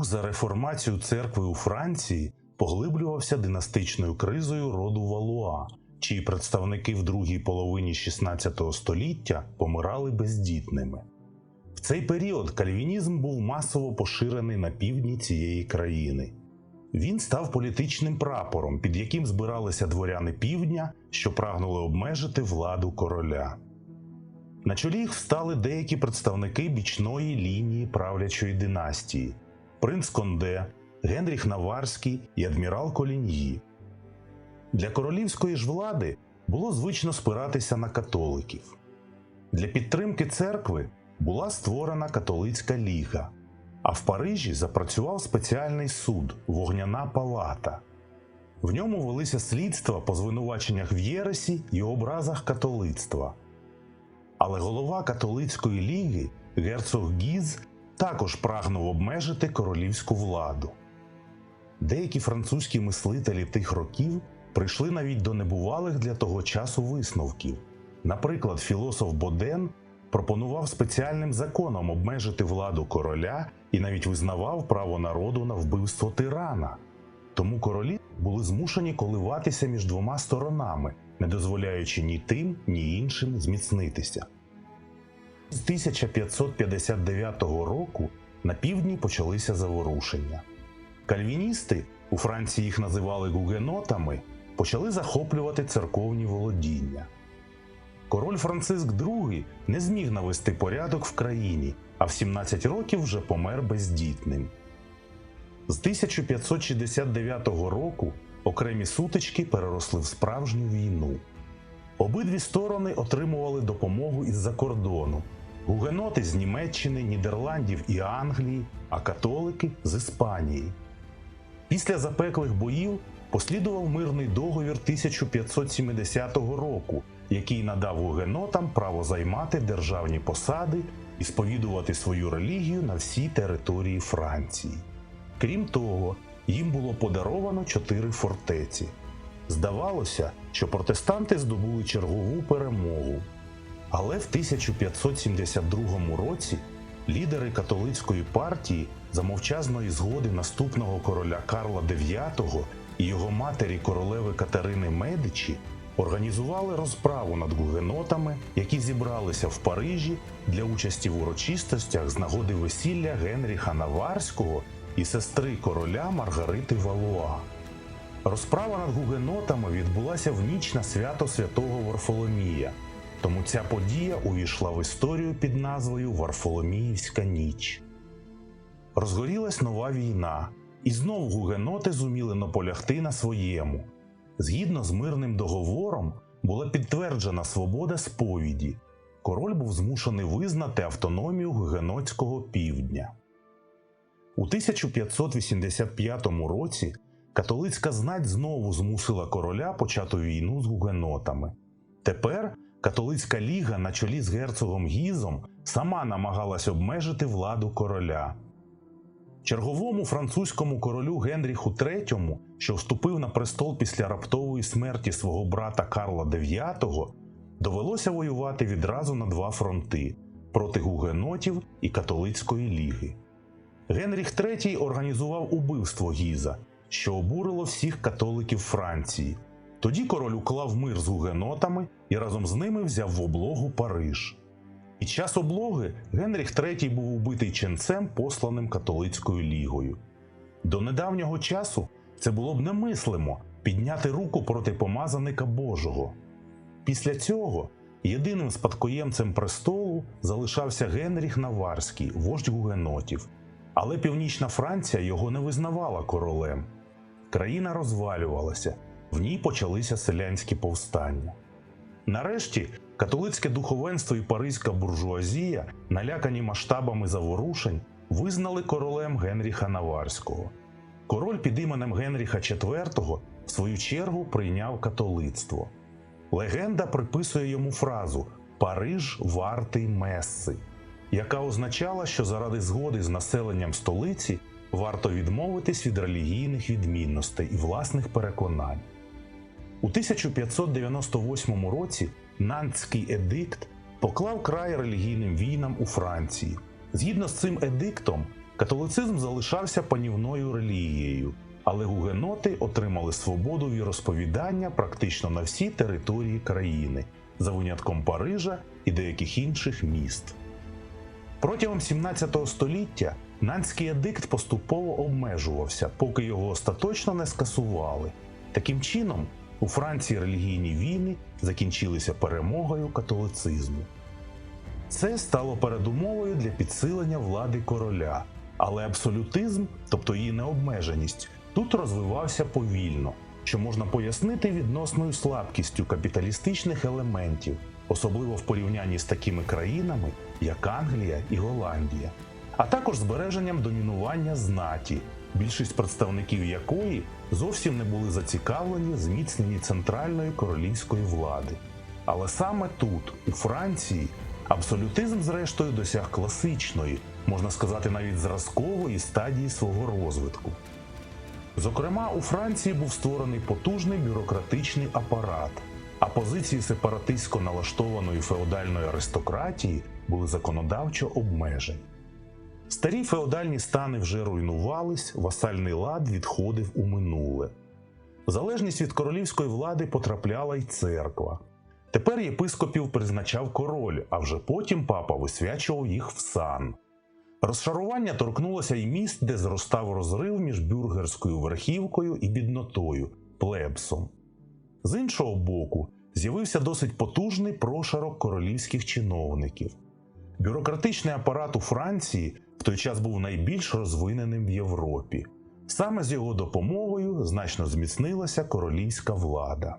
Рух за реформацію церкви у Франції поглиблювався династичною кризою роду Валуа, чиї представники в другій половині XVI століття помирали бездітними. В цей період кальвінізм був масово поширений на півдні цієї країни. Він став політичним прапором, під яким збиралися дворяни півдня, що прагнули обмежити владу короля. На чолі їх встали деякі представники бічної лінії правлячої династії принц Конде, Генріх Наварський і адмірал Коліньї. Для королівської ж влади було звично спиратися на католиків. Для підтримки церкви була створена католицька ліга, а в Парижі запрацював спеціальний суд Вогняна палата. В ньому велися слідства по звинуваченнях в Єресі і образах католицтва. Але голова католицької ліги герцог Гіз також прагнув обмежити королівську владу. Деякі французькі мислителі тих років прийшли навіть до небувалих для того часу висновків. Наприклад, філософ Боден пропонував спеціальним законом обмежити владу короля і навіть визнавав право народу на вбивство тирана. Тому королі були змушені коливатися між двома сторонами, не дозволяючи ні тим, ні іншим зміцнитися. З 1559 року на півдні почалися заворушення. Кальвіністи, у Франції їх називали гугенотами, почали захоплювати церковні володіння. Король Франциск II не зміг навести порядок в країні, а в 17 років вже помер бездітним. З 1569 року окремі сутички переросли в справжню війну. Обидві сторони отримували допомогу із-за кордону. Гугеноти з Німеччини, Нідерландів і Англії, а католики з Іспанії. Після запеклих боїв послідував мирний договір 1570 року, який надав гугенотам право займати державні посади і сповідувати свою релігію на всій території Франції. Крім того, їм було подаровано чотири фортеці. Здавалося, що протестанти здобули чергову перемогу. Але в 1572 році лідери католицької партії за мовчазної згоди наступного короля Карла IX і його матері королеви Катерини Медичі організували розправу над гугенотами, які зібралися в Парижі для участі в урочистостях з нагоди весілля Генріха Наварського і сестри короля Маргарити Валуа. Розправа над гугенотами відбулася в ніч на свято святого Варфоломія, тому ця подія увійшла в історію під назвою Варфоломіївська ніч. Розгорілась нова війна, і знов гугеноти зуміли наполягти на своєму. Згідно з мирним договором була підтверджена свобода сповіді. Король був змушений визнати автономію гугенотського півдня. У 1585 році католицька знать знову змусила короля почати війну з гугенотами. Тепер католицька ліга на чолі з герцогом Гізом сама намагалась обмежити владу короля. Черговому французькому королю Генріху III, що вступив на престол після раптової смерті свого брата Карла IX, довелося воювати відразу на два фронти проти гугенотів і католицької ліги. Генріх III організував убивство Гіза, що обурило всіх католиків Франції. Тоді король уклав мир з гугенотами і разом з ними взяв в облогу Париж. Під час облоги Генріх III був убитий ченцем, посланим католицькою лігою. До недавнього часу це було б немислимо підняти руку проти помазаника Божого. Після цього єдиним спадкоємцем престолу залишався Генріх Наварський, вождь гугенотів, але північна Франція його не визнавала королем. Країна розвалювалася, в ній почалися селянські повстання. Нарешті католицьке духовенство і паризька буржуазія, налякані масштабами заворушень, визнали королем Генріха Наварського. Король під іменем Генріха IV в свою чергу прийняв католицтво. Легенда приписує йому фразу Париж вартий месси, яка означала, що заради згоди з населенням столиці варто відмовитись від релігійних відмінностей і власних переконань. У 1598 році Нантський едикт поклав край релігійним війнам у Франції. Згідно з цим едиктом, католицизм залишався панівною релігією, але гугеноти отримали свободу віросповідання практично на всій території країни, за винятком Парижа і деяких інших міст. Протягом 17 століття Нанський едикт поступово обмежувався, поки його остаточно не скасували. Таким чином, у Франції релігійні війни закінчилися перемогою католицизму. Це стало передумовою для підсилення влади короля, але абсолютизм, тобто її необмеженість, тут розвивався повільно, що можна пояснити відносною слабкістю капіталістичних елементів, особливо в порівнянні з такими країнами, як Англія і Голландія, а також збереженням домінування знаті, більшість представників якої зовсім не були зацікавлені зміцненні центральної королівської влади. Але саме тут, у Франції, абсолютизм, зрештою, досяг класичної, можна сказати, навіть зразкової стадії свого розвитку. Зокрема, у Франції був створений потужний бюрократичний апарат, а позиції сепаратистсько налаштованої феодальної аристократії були законодавчо обмежені. Старі феодальні стани вже руйнувались, васальний лад відходив у минуле. Залежність від королівської влади потрапляла й церква. Тепер єпископів призначав король, а вже потім папа висвячував їх в сан. Розшарування торкнулося й міст, де зростав розрив між бюргерською верхівкою і біднотою плебсом. З іншого боку, з'явився досить потужний прошарок королівських чиновників. Бюрократичний апарат у Франції в той час був найбільш розвиненим в Європі. Саме з його допомогою значно зміцнилася королівська влада.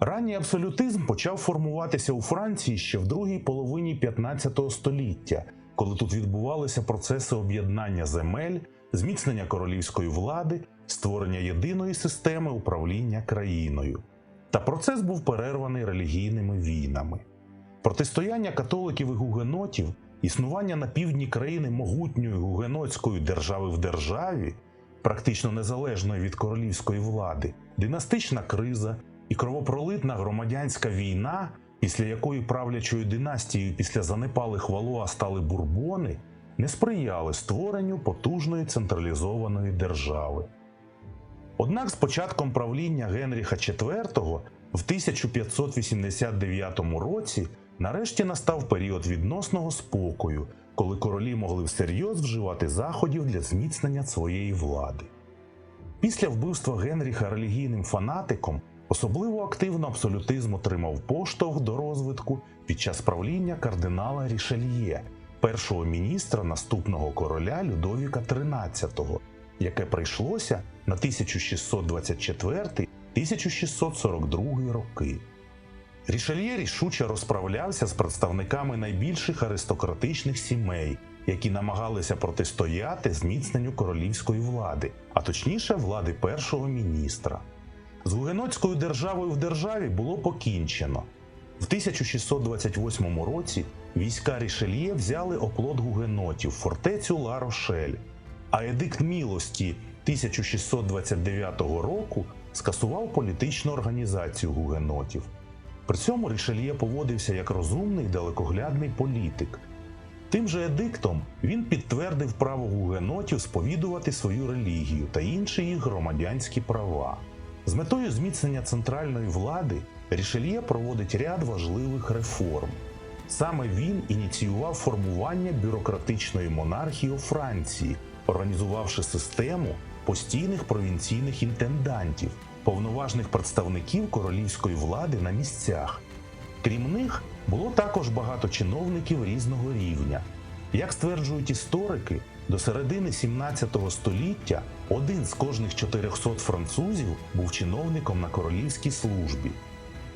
Ранній абсолютизм почав формуватися у Франції ще в другій половині 15 століття, коли тут відбувалися процеси об'єднання земель, зміцнення королівської влади, створення єдиної системи управління країною. Та процес був перерваний релігійними війнами. Протистояння католиків і гугенотів, існування на півдні країни могутньої гугенотської держави в державі, практично незалежної від королівської влади, династична криза і кровопролитна громадянська війна, після якої правлячою династією після занепалих валуа стали бурбони, не сприяли створенню потужної централізованої держави. Однак з початком правління Генріха IV в 1589 році нарешті настав період відносного спокою, коли королі могли всерйоз вживати заходів для зміцнення своєї влади. Після вбивства Генріха релігійним фанатиком особливо активно абсолютизм отримав поштовх до розвитку під час правління кардинала Рішельє, першого міністра наступного короля Людовіка XIII, яке прийшлося на 1624-1642 роки. Рішельє рішуче розправлявся з представниками найбільших аристократичних сімей, які намагалися протистояти зміцненню королівської влади, а точніше влади першого міністра. З гугенотською державою в державі було покінчено. В 1628 році війська Рішельє взяли оплот гугенотів фортецю Ла Рошель, а едикт мілості 1629 року скасував політичну організацію гугенотів. При цьому Рішельє поводився як розумний далекоглядний політик. Тим же едиктом він підтвердив право гугенотів сповідувати свою релігію та інші їх громадянські права. З метою зміцнення центральної влади Рішельє проводить ряд важливих реформ. Саме він ініціював формування бюрократичної монархії у Франції, організувавши систему постійних провінційних інтендантів, повноважних представників королівської влади на місцях. Крім них, було також багато чиновників різного рівня. Як стверджують історики, до середини 17 століття один з кожних 400 французів був чиновником на королівській службі.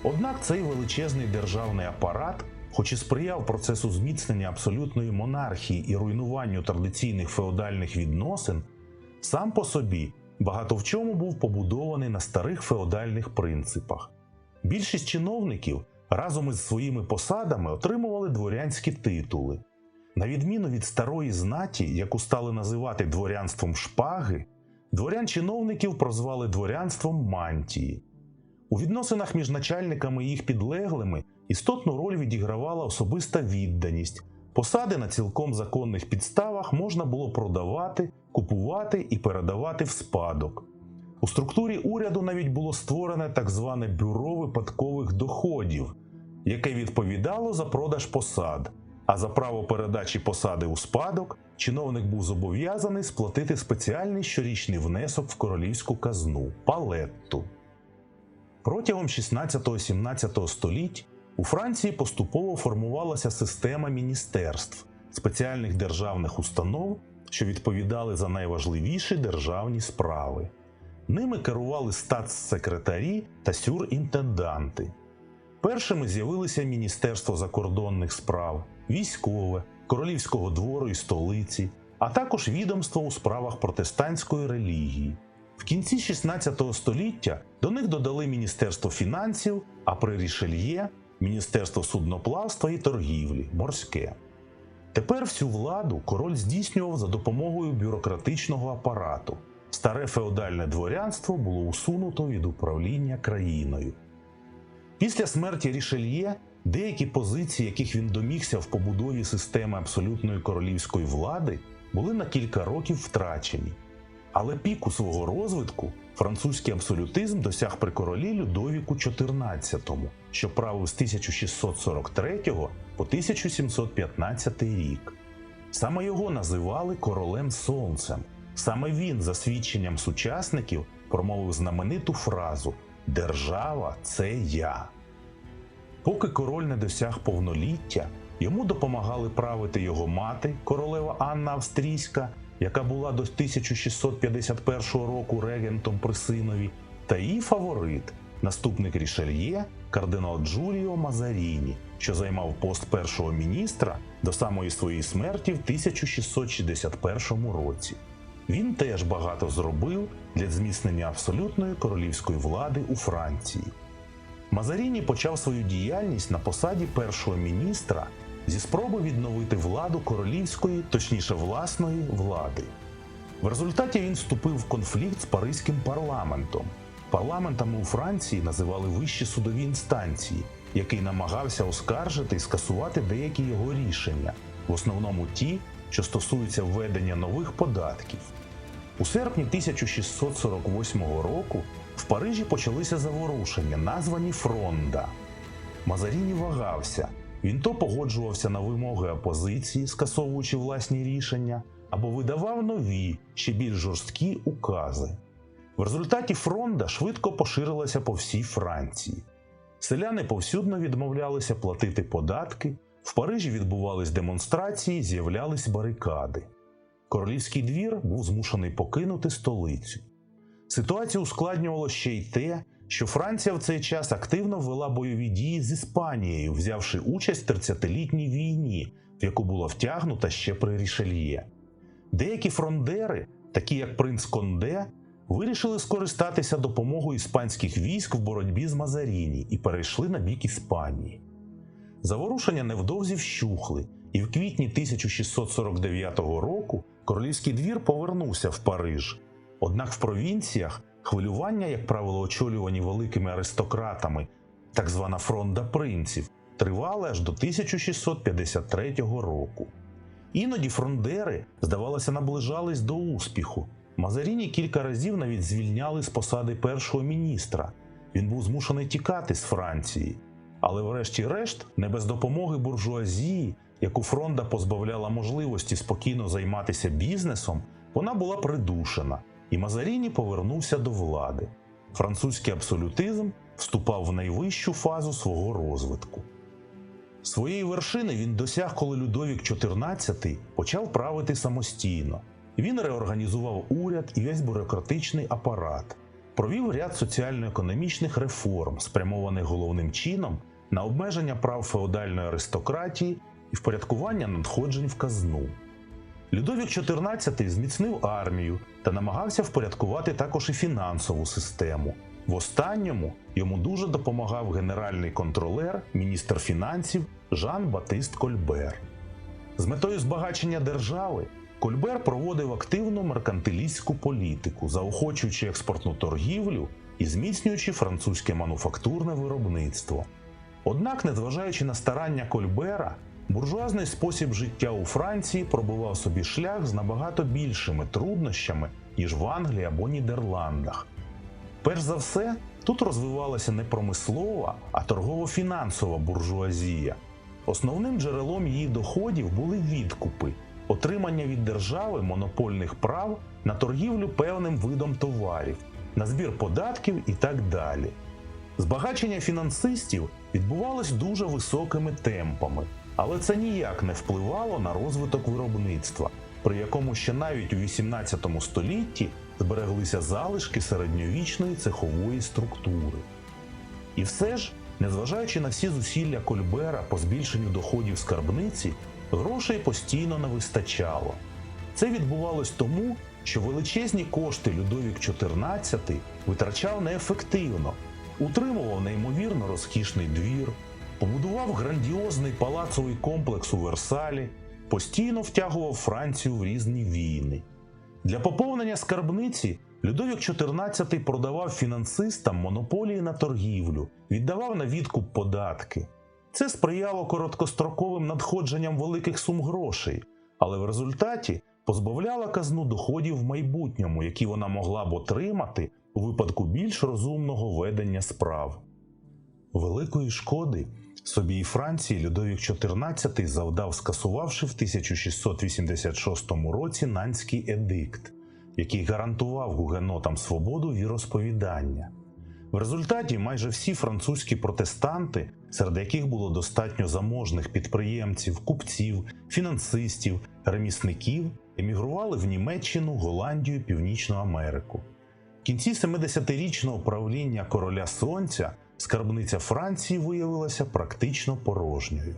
Однак цей величезний державний апарат, хоч і сприяв процесу зміцнення абсолютної монархії і руйнуванню традиційних феодальних відносин, сам по собі багато в чому був побудований на старих феодальних принципах. Більшість чиновників разом із своїми посадами отримували дворянські титули. На відміну від старої знаті, яку стали називати дворянством шпаги, дворян чиновників прозвали дворянством мантії. У відносинах між начальниками і їх підлеглими істотну роль відігравала особиста відданість, Посади на цілком законних підставах можна було продавати, купувати і передавати в спадок. У структурі уряду навіть було створене так зване бюро випадкових доходів, яке відповідало за продаж посад. А за право передачі посади у спадок чиновник був зобов'язаний сплатити спеціальний щорічний внесок в королівську казну палетту. Протягом 16-17 століть у Франції поступово формувалася система міністерств, спеціальних державних установ, що відповідали за найважливіші державні справи. Ними керували статс-секретарі та сюрінтенданти. Першими з'явилися Міністерство закордонних справ, військове, королівського двору і столиці, а також відомство у справах протестантської релігії. В кінці 16 століття до них додали Міністерство фінансів, а при Рішельє Міністерство судноплавства і торгівлі морське. Тепер всю владу король здійснював за допомогою бюрократичного апарату. Старе феодальне дворянство було усунуто від управління країною. Після смерті Рішельє деякі позиції, яких він домігся в побудові системи абсолютної королівської влади, були на кілька років втрачені. Але піку свого розвитку французький абсолютизм досяг при королі Людовіку XIV, що правив з 1643 по 1715 рік. Саме його називали королем Сонцем. Саме він, за свідченням сучасників, промовив знамениту фразу Держава це я. Поки король не досяг повноліття, йому допомагали правити його мати, королева Анна Австрійська, яка була до 1651 року регентом при синові, та її фаворит, наступник Рішельє, кардинал Джуліо Мазаріні, що займав пост першого міністра до самої своєї смерті в 1661 році. Він теж багато зробив для зміцнення абсолютної королівської влади у Франції. Мазаріні почав свою діяльність на посаді першого міністра зі спроби відновити владу королівської, точніше власної влади. В результаті він вступив в конфлікт з Паризьким парламентом. Парламентами у Франції називали вищі судові інстанції, який намагався оскаржити і скасувати деякі його рішення, в основному ті, що стосуються введення нових податків. У серпні 1648 року в Парижі почалися заворушення, названі Фронда. Мазаріні вагався. Він то погоджувався на вимоги опозиції, скасовуючи власні рішення, або видавав нові, ще більш жорсткі укази. В результаті фронда швидко поширилася по всій Франції. Селяни повсюдно відмовлялися платити податки, в Парижі відбувались демонстрації, з'являлись барикади. Королівський двір був змушений покинути столицю. Ситуацію ускладнювало ще й те, що Франція в цей час активно вела бойові дії з Іспанією, взявши участь в 30-літній війні, в яку була втягнута ще при Рішельє. Деякі фрондери, такі як принц Конде, вирішили скористатися допомогою іспанських військ в боротьбі з Мазаріні і перейшли на бік Іспанії. Заворушення невдовзі вщухли, і в квітні 1649 року королівський двір повернувся в Париж. Однак в провінціях хвилювання, як правило, очолювані великими аристократами, так звана фронда принців, тривали аж до 1653 року. Іноді фрондери, здавалося, наближались до успіху. Мазаріні кілька разів навіть звільняли з посади першого міністра. Він був змушений тікати з Франції. Але, врешті-решт, не без допомоги буржуазії, яку фронда позбавляла можливості спокійно займатися бізнесом, вона була придушена, і Мазаріні повернувся до влади. Французький абсолютизм вступав в найвищу фазу свого розвитку. Своєї вершини він досяг, коли Людовік XIV почав правити самостійно. Він реорганізував уряд і весь бюрократичний апарат, провів ряд соціально-економічних реформ, спрямованих головним чином на обмеження прав феодальної аристократії і впорядкування надходжень в казну. Людовік XIV зміцнив армію та намагався впорядкувати також і фінансову систему. В останньому йому дуже допомагав генеральний контролер, міністр фінансів Жан Батист Кольбер. З метою збагачення держави Кольбер проводив активну меркантилістську політику, заохочуючи експортну торгівлю і зміцнюючи французьке мануфактурне виробництво. Однак, незважаючи на старання Кольбера, Буржуазний спосіб життя у Франції пробивав собі шлях з набагато більшими труднощами, ніж в Англії або Нідерландах. Перш за все, тут розвивалася не промислова, а торгово-фінансова буржуазія. Основним джерелом її доходів були відкупи, отримання від держави монопольних прав на торгівлю певним видом товарів, на збір податків і так далі. Збагачення фінансистів відбувалось дуже високими темпами, але це ніяк не впливало на розвиток виробництва, при якому ще навіть у 18 столітті збереглися залишки середньовічної цехової структури. І все ж, незважаючи на всі зусилля Кольбера по збільшенню доходів скарбниці, грошей постійно не вистачало. Це відбувалось тому, що величезні кошти Людовік XIV витрачав неефективно, утримував неймовірно розкішний двір, побудував грандіозний палацовий комплекс у Версалі, постійно втягував Францію в різні війни. Для поповнення скарбниці Людовік XIV продавав фінансистам монополії на торгівлю, віддавав на відкуп податки. Це сприяло короткостроковим надходженням великих сум грошей, але в результаті позбавляла казну доходів в майбутньому, які вона могла б отримати у випадку більш розумного ведення справ. Великої шкоди собі і Франції Людовік XIV завдав, скасувавши в 1686 році Нанський едикт, який гарантував гугенотам свободу віросповідання. В результаті майже всі французькі протестанти, серед яких було достатньо заможних підприємців, купців, фінансистів, ремісників, емігрували в Німеччину, Голландію, Північну Америку. В кінці 70-річного правління короля Сонця скарбниця Франції виявилася практично порожньою.